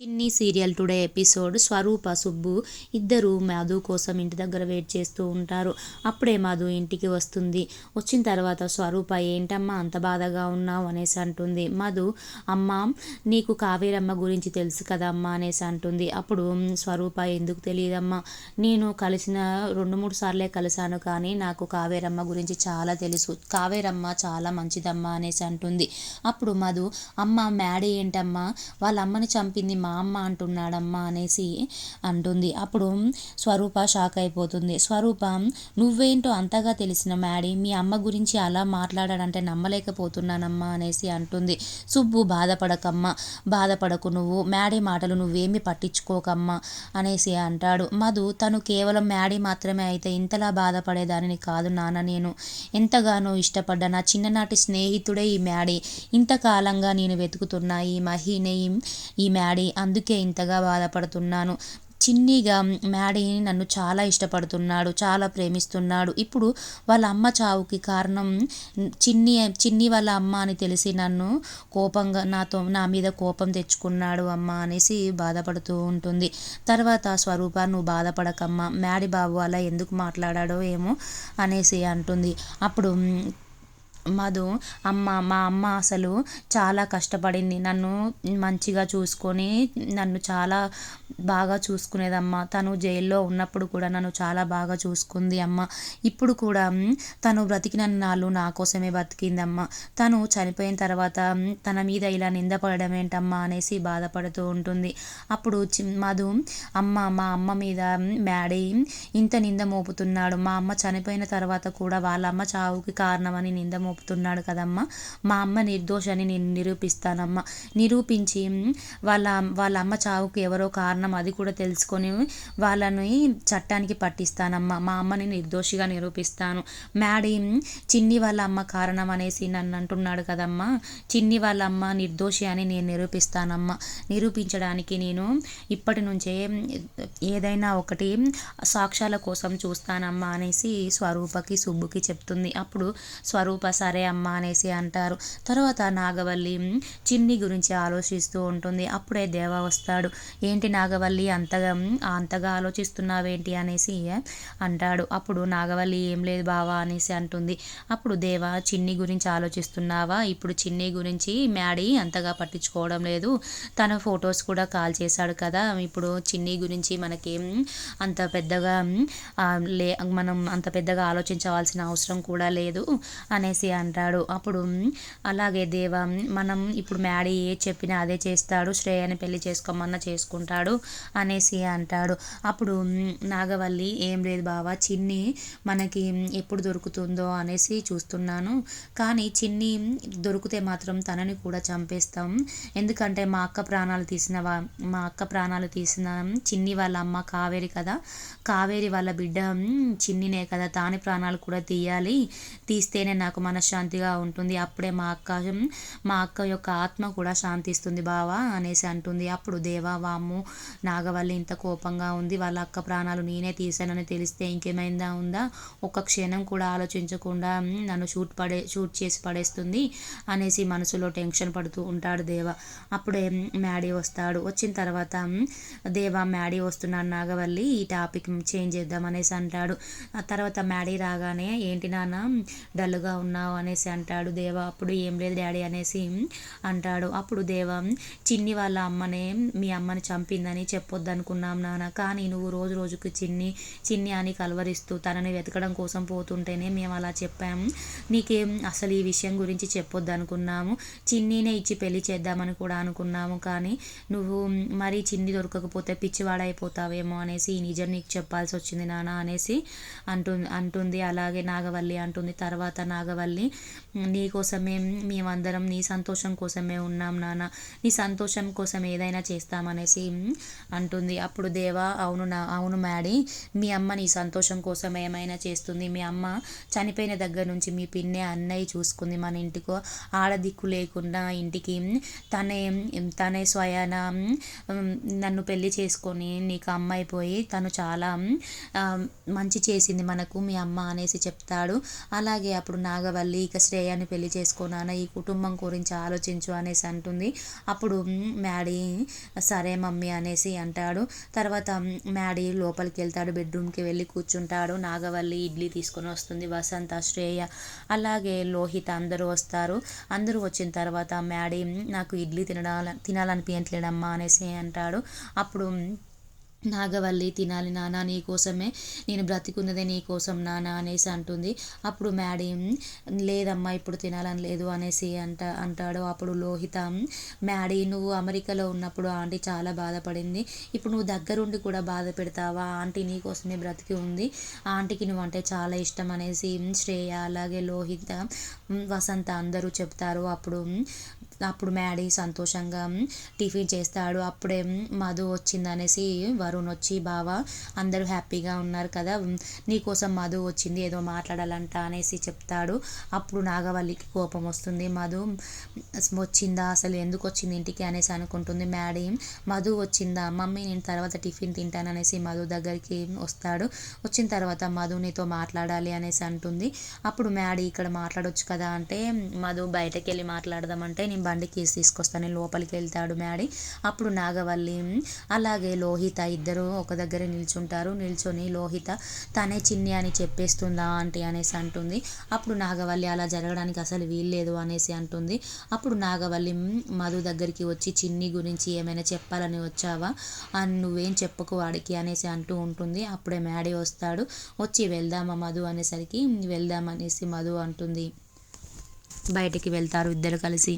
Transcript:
Chinni serial today episode Swaroopa Subbu ఇద్దరు మధు కోసం ఇంటి దగ్గర వెయిట్ చేస్తూ ఉంటారు. అప్పుడే మధు ఇంటికి వస్తుంది. వచ్చిన తర్వాత స్వరూప ఏంటమ్మా అంత బాధగా ఉన్నావు? అనేసి అంటుంది. మధు అమ్మ నీకు కావేరమ్మ గురించి తెలుసు కదమ్మా అనేసి అంటుంది. అప్పుడు స్వరూప ఎందుకు తెలియదమ్మా? నేను కలిసిన రెండు మూడు సార్లే కలిశాను కానీ నాకు కావేరమ్మ గురించి చాలా తెలుసు. కావేరమ్మ చాలా మంచిదమ్మా అనేసి అంటుంది. అప్పుడు మధు అమ్మ మ్యాడీ ఏంటమ్మా? వాళ్ళ అమ్మని చంపింది మా అమ్మ అంటున్నాడమ్మా అనేసి అంటుంది. అప్పుడు స్వరూప షాక్ అయిపోతుంది. స్వరూప నువ్వేంటో అంతగా తెలిసిన మ్యాడీ మీ అమ్మ గురించి అలా మాట్లాడాడంటే నమ్మలేకపోతున్నానమ్మా అనేసి అంటుంది. సుబ్బు బాధపడకమ్మా బాధపడకు నువ్వు. మ్యాడీ మాటలు నువ్వేమి పట్టించుకోకమ్మా అనేసి అంటాడు. మధు తను కేవలం మ్యాడీ మాత్రమే అయితే ఇంతలా బాధపడేదానిని కాదు నాన్న నేను. ఎంతగానో ఇష్టపడ్డ నా చిన్ననాటి స్నేహితుడే ఈ మ్యాడీ. ఇంతకాలంగా నేను వెతుకుతున్నా ఈ మహినే ఈ మ్యాడీ అందుకే ఇంతగా బాధపడుతున్నాను. చిన్నిగా మ్యాడీని నన్ను చాలా ఇష్టపడుతున్నాడు చాలా ప్రేమిస్తున్నాడు. ఇప్పుడు వాళ్ళ అమ్మ చావుకి కారణం చిన్ని చిన్ని వాళ్ళ అమ్మ అని తెలిసి నన్ను కోపంగా నాతో నా మీద కోపం తెచ్చుకున్నాడు అమ్మ అనేసి బాధపడుతూ ఉంటుంది. తర్వాత స్వరూప నువ్వు బాధపడకమ్మా మ్యాడీ బాబు అలా ఎందుకు మాట్లాడాడో ఏమో అనేసి అంటుంది. అప్పుడు మధు అమ్మ మా అమ్మ అసలు చాలా కష్టపడింది. నన్ను మంచిగా చూసుకొని నన్ను చాలా బాగా చూసుకునేదమ్మ. తను జైల్లో ఉన్నప్పుడు కూడా నన్ను చాలా బాగా చూసుకుంది అమ్మ. ఇప్పుడు కూడా తను బ్రతికిన నాళ్ళు నా కోసమే బతికిందమ్మ. తను చనిపోయిన తర్వాత తన మీద ఇలా నిందపడడం ఏంటమ్మా అనేసి బాధపడుతూ ఉంటుంది. అప్పుడు మధు అమ్మ మా అమ్మ మీద మ్యాడీ ఇంత నింద మోపుతున్నాడు. మా అమ్మ చనిపోయిన తర్వాత కూడా వాళ్ళ అమ్మ చావుకి కారణమని నింద మోపుతున్నాడు కదమ్మా. మా అమ్మ నిర్దోషని నేను నిరూపిస్తానమ్మా. నిరూపించి వాళ్ళ వాళ్ళ అమ్మ చావుకు ఎవరో కారణం అది కూడా తెలుసుకొని వాళ్ళని చట్టానికి పట్టిస్తానమ్మా. మా అమ్మని నిర్దోషిగా నిరూపిస్తాను. మ్యాడీ చిన్ని వాళ్ళ అమ్మ కారణం అనేసి నన్ను అంటున్నాడు కదమ్మా. చిన్ని వాళ్ళ అమ్మ నిర్దోషి అని నేను నిరూపిస్తానమ్మా. నిరూపించడానికి నేను ఇప్పటి నుంచే ఏదైనా ఒకటి సాక్ష్యాల కోసం చూస్తానమ్మా అనేసి స్వరూపకి సుబ్బుకి చెప్తుంది. అప్పుడు స్వరూప సరే అమ్మ అనేసి అంటారు. తర్వాత నాగవల్లి చిన్ని గురించి ఆలోచిస్తూ ఉంటుంది. అప్పుడే దేవ వస్తాడు. ఏంటి నాగవల్లి అంతగా అంతగా ఆలోచిస్తున్నావేంటి అనేసి అంటాడు. అప్పుడు నాగవల్లి ఏం లేదు బావా అనేసి అంటుంది. అప్పుడు దేవ చిన్ని గురించి ఆలోచిస్తున్నావా? ఇప్పుడు చిన్ని గురించి మ్యాడీ అంతగా పట్టించుకోవడం లేదు. తన ఫొటోస్ కూడా కాల్ చేశాడు కదా. ఇప్పుడు చిన్ని గురించి మనకి అంత పెద్దగా లే మనం అంత పెద్దగా ఆలోచించవలసిన అవసరం కూడా లేదు అనేసి అంటాడు. అప్పుడు అలాగే దేవ మనం ఇప్పుడు మ్యాడీ ఏ చెప్పినా అదే చేస్తాడు. శ్రేయని పెళ్ళి చేసుకోమన్నా చేసుకుంటాడు అనేసి అంటాడు. అప్పుడు నాగవల్లి ఏం లేదు బావా చిన్ని మనకి ఎప్పుడు దొరుకుతుందో అనేసి చూస్తున్నాను. కానీ చిన్ని దొరికితే మాత్రం తనని కూడా చంపేస్తాం. ఎందుకంటే మా అక్క ప్రాణాలు తీసిన మా అక్క ప్రాణాలు తీసిన చిన్ని వాళ్ళ అమ్మ కావేరి కదా. కావేరి వాళ్ళ బిడ్డ చిన్నినే కదా. తాని ప్రాణాలు కూడా తీయాలి. తీస్తేనే నాకు మనశ్శాంతిగా ఉంటుంది. అప్పుడే మా అక్క మా అక్క యొక్క ఆత్మ కూడా శాంతిస్తుంది బావా అనేసి అంటుంది. అప్పుడు దేవా వాము నాగవల్లి ఇంత కోపంగా ఉంది. వాళ్ళ అక్క ప్రాణాలు నేనే తీసానని తెలిస్తే ఇంకేమైందా ఉందా? ఒక్క క్షణం కూడా ఆలోచించకుండా నన్ను షూట్ పడే షూట్ చేసి పడేస్తుంది అనేసి మనసులో టెన్షన్ పడుతూ ఉంటాడు దేవ. అప్పుడే మ్యాడీ వస్తాడు. వచ్చిన తర్వాత దేవ మ్యాడీ వస్తున్నాడు నాగవల్లి ఈ టాపిక్ చేంజ్ చేద్దాం అనేసి అంటాడు. ఆ తర్వాత మ్యాడీ రాగానే ఏంటి నాన్న డల్గా ఉన్నావు అనేసి అంటాడు. దేవ అప్పుడు ఏం లేదు డాడీ అనేసి అంటాడు. అప్పుడు దేవ చిన్ని వాళ్ళ అమ్మనే మీ అమ్మని చంపిందని చెప్పొద్దు అనుకున్నాం నాన్న. కానీ నువ్వు రోజు రోజుకి చిన్ని చిన్ని అని కలవరిస్తూ తనని వెతకడం కోసం పోతుంటేనే మేము అలా చెప్పాము నీకేం అసలు ఈ విషయం గురించి చెప్పొద్దు అనుకున్నాము చిన్నీనే ఇచ్చి పెళ్ళి చేద్దామని కూడా అనుకున్నాము. కానీ నువ్వు మరీ చిన్ని దొరకకపోతే పిచ్చివాడైపోతావేమో అనేసి ఈ నిజం నీకు చెప్పాల్సి వచ్చింది నాన్న అనేసి అంటుంది అంటుంది. అలాగే నాగవల్లి అంటుంది. తర్వాత నాగవల్లి నీ కోసమే మేమందరం నీ సంతోషం కోసమే ఉన్నాం నాన్న. నీ సంతోషం కోసం ఏదైనా చేస్తామనేసి అంటుంది. అప్పుడు దేవా అవును నా అవును మ్యాడీ. మీ అమ్మ నీ సంతోషం కోసం ఏమైనా చేస్తుంది. మీ అమ్మ చనిపోయిన దగ్గర నుంచి మీ పిన్నే అన్నయ్య చూసుకుంది. మన ఇంటికో ఆడదిక్కు లేకుండా ఇంటికి తనే తనే స్వయాన నన్ను పెళ్ళి చేసుకొని నీకు అమ్మ అయిపోయి తను చాలా మంచి చేసింది మనకు మీ అమ్మ అనేసి చెప్తాడు. అలాగే అప్పుడు నాగవల్లి తల్లి ఇక శ్రేయాన్ని పెళ్ళి చేసుకో ఈ కుటుంబం గురించి ఆలోచించు అనేసి అంటుంది. అప్పుడు మ్యాడీ సరే మమ్మీ అనేసి అంటాడు. తర్వాత మ్యాడీ లోపలికి వెళ్తాడు బెడ్రూమ్కి వెళ్ళి కూర్చుంటాడు. నాగవల్లి ఇడ్లీ తీసుకొని వస్తుంది వసంత శ్రేయ. అలాగే లోహిత అందరూ వస్తారు. అందరూ వచ్చిన తర్వాత మ్యాడీ నాకు ఇడ్లీ తినడా తినాలనిపించట్లేడమ్మా అనేసి అంటాడు. అప్పుడు నాగవల్లి తినాలి నాన్న నీ కోసమే నేను బ్రతికున్నదే నీకోసం నానా నాన్న అనేసి అంటుంది. అప్పుడు మ్యాడీ లేదమ్మా ఇప్పుడు తినాలని లేదు అనేసి అంట అంటాడు. అప్పుడు లోహిత మ్యాడీ నువ్వు అమెరికాలో ఉన్నప్పుడు ఆంటీ చాలా బాధపడింది. ఇప్పుడు నువ్వు దగ్గరుండి కూడా బాధ పెడతావా? ఆంటీ నీ కోసమే బ్రతికి ఉంది. ఆంటీకి నువ్వు అంటే చాలా ఇష్టం అనేసి శ్రేయ అలాగే లోహిత వసంత అందరూ చెప్తారు. అప్పుడు అప్పుడు మ్యాడీ సంతోషంగా టిఫిన్ చేస్తాడు అప్పుడే మధు వచ్చిందనేసి వరుణ్ వచ్చి బావా అందరూ హ్యాపీగా ఉన్నారు కదా నీకోసం మధు వచ్చింది ఏదో మాట్లాడాలంట అనేసి చెప్తాడు. అప్పుడు నాగవల్లికి కోపం వస్తుంది. మధు వచ్చిందా? అసలు ఎందుకు వచ్చింది ఇంటికి? అనేసి అనుకుంటుంది మ్యాడీ. మధు వచ్చిందా? మమ్మీ నేను తర్వాత టిఫిన్ తింటాననేసి మధు దగ్గరికి వస్తాడు. వచ్చిన తర్వాత మధు నీతో మాట్లాడాలి అనేసి అంటుంది. అప్పుడు మ్యాడీ ఇక్కడ మాట్లాడొచ్చు కదా అంటే మధు బయటకు వెళ్ళి మాట్లాడదామంటే నేను బండి కీస్ తీసుకొస్తాను లోపలికి వెళ్తాడు మ్యాడీ. అప్పుడు నాగవల్లి అలాగే లోహిత ఇద్దరు ఒక దగ్గర నిల్చుంటారు. నిల్చొని లోహిత తనే చిన్ని అని చెప్పేస్తుందా ఆంటీ అనేసి అంటుంది. అప్పుడు నాగవల్లి అలా జరగడానికి అసలు వీల్లేదు అనేసి అంటుంది. అప్పుడు నాగవల్లి మధు దగ్గరికి వచ్చి చిన్ని గురించి ఏమైనా చెప్పాలని వచ్చావా? అని నువ్వేం చెప్పకు వాడికి అనేసి అంటూ ఉంటుంది. అప్పుడే మ్యాడీ వస్తాడు. వచ్చి వెళ్దామా మధు అనేసరికి వెళ్దాం అనేసి మధు అంటుంది. బయటికి వెళ్తారు ఇద్దరు కలిసి.